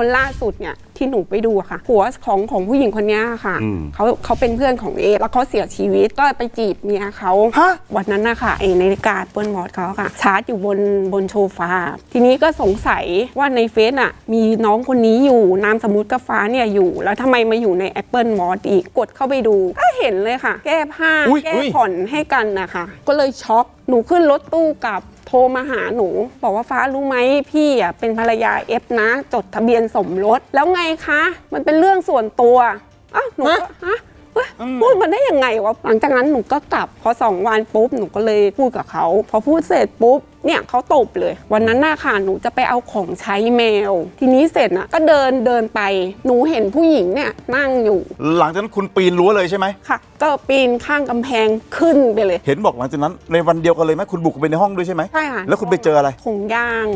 คนล่าสุดเนี่ยที่หนูไปดูอะค่ะผัวของของผู้หญิงคนเนี้ยค่ะอืม เขาเขาเป็นเพื่อนของเอแล้วเขาเสียชีวิตก็ไปจีบเมียเขาฮะ วันนั้นนะคะไอนาฬิกาเปิลมอสเขาค่ะ ชาร์จอยู่บนบนโชฟาทีนี้ก็สงสัยว่าในเฟซอะมีน้องคนนี้อยู่นามสมมุติกับฟ้าเนี่ยอยู่แล้วทำไมมาอยู่ใน Apple m o s อีกกดเข้าไปดูก็เห็นเลยค่ะ แก้ผ้าอุ๊ยแก้อุ๊ย ผ่อนให้กันนะคะ ก็เลยช็อกหนูขึ้นรถตู้กลับ โทรมาหาหนู บอกว่าฟ้ารู้ไหมพี่อะเป็นภรรยาเอฟนะ จดทะเบียนสมรส แล้วไงคะ มันเป็นเรื่องส่วนตัวอ้าวหนูก็ฮะเฮ้ย พูดมันได้ยังไงวะหลังจากนั้นหนูก็กลับพอสองวันปุ๊บหนูก็เลยพูดกับเขาพอพูดเสร็จปุ๊บเนี่ยเขาตบเลย วันนั้นน่ะค่ะหนูจะไปเอาของใช้แมว ทีนี้เสร็จน่ะก็เดินเดินไปหนูเห็นผู้หญิงเนี่ยนั่งอยู่หลังจากนั้นคุณปีนรั้วเลยใช่ไหมค่ะ ก็ปีนข้างกำแพงขึ้นไปเลย เห็นบอกหลังจากนั้นในวันเดียวกันเลยไหมคุณบุกไปในห้องด้วยใช่ไหมใช่ค่ะแล้วคุณไปเจออะไร ถุงยาง